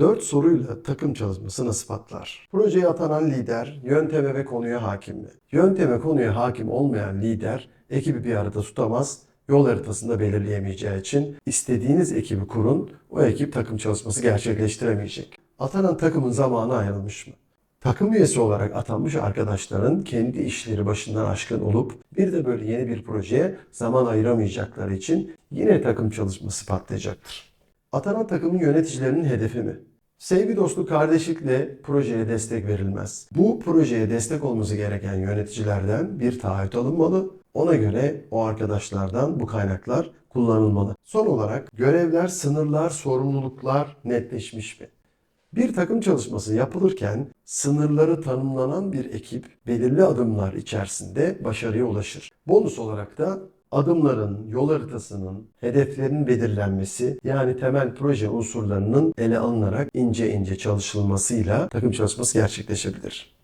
4 soruyla takım çalışması nasıl patlar? Projeye atanan lider yönteme ve konuya hakim mi? Yönteme konuya hakim olmayan lider ekibi bir arada tutamaz, yol haritasında belirleyemeyeceği için istediğiniz ekibi kurun, o ekip takım çalışması gerçekleştiremeyecek. Atanan takımın zamanı ayrılmış mı? Takım üyesi olarak atanmış arkadaşların kendi işleri başından aşkın olup bir de böyle yeni bir projeye zaman ayıramayacakları için yine takım çalışması patlayacaktır. Atanan takımın yöneticilerinin hedefi mi? Sevgi, dostluk, kardeşlikle projeye destek verilmez. Bu projeye destek olması gereken yöneticilerden bir taahhüt alınmalı. Ona göre o arkadaşlardan bu kaynaklar kullanılmalı. Son olarak görevler, sınırlar, sorumluluklar netleşmiş mi? Bir takım çalışması yapılırken sınırları tanımlanan bir ekip belirli adımlar içerisinde başarıya ulaşır. Bonus olarak da adımların, yol haritasının, hedeflerin belirlenmesi yani temel proje unsurlarının ele alınarak ince ince çalışılmasıyla takım çalışması gerçekleşebilir.